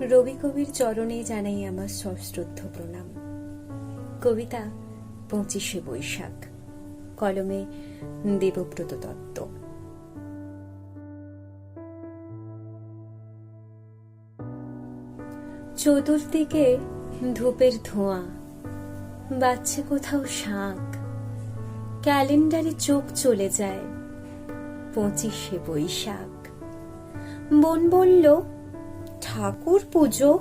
রবি কবির চরণে জানাই আমার সশ্রদ্ধ প্রণাম। কবিতা পঁচিশে বৈশাখ, কলমে দেবব্রত দত্ত। চতুর্দিকে ধূপের ধোঁয়া বাচ্চে কোথাও শাঁখ। ক্যালেন্ডারে চোখ চলে যায় পঁচিশে বৈশাখ। বোন বলল ঠাকুর পুজো?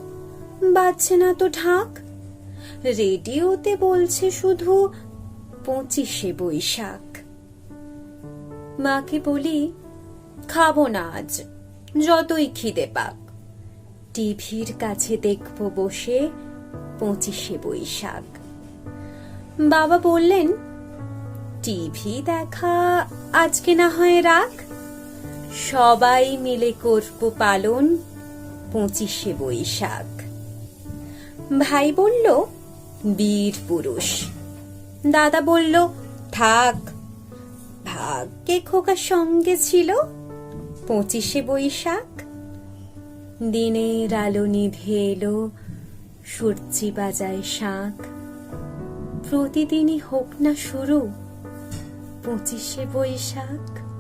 বাজছে না তো ঢাক? রেডিওতে বলছে শুধু পঁচিশে বৈশাখ। মাকে বলি, খাব না আজ, যতই খিদে পাক। টিভির কাছে দেখব বসে পঁচিশে বৈশাখ। বাবা বললেন, টিভি দেখা আজকে না হয় রাখ। সবাই মিলে করব পালন পঁচিশে বৈশাখ। ভাই বলল, বীর পুরুষ। দাদা বলল, থাক। ভাগ্যে খোকার সঙ্গে ছিল পঁচিশে বৈশাখ। দিনের আলো নিভে এলো, সূর্যি বাজায় শাঁখ। প্রতিদিনই হোক না শুরু পঁচিশে বৈশাখ।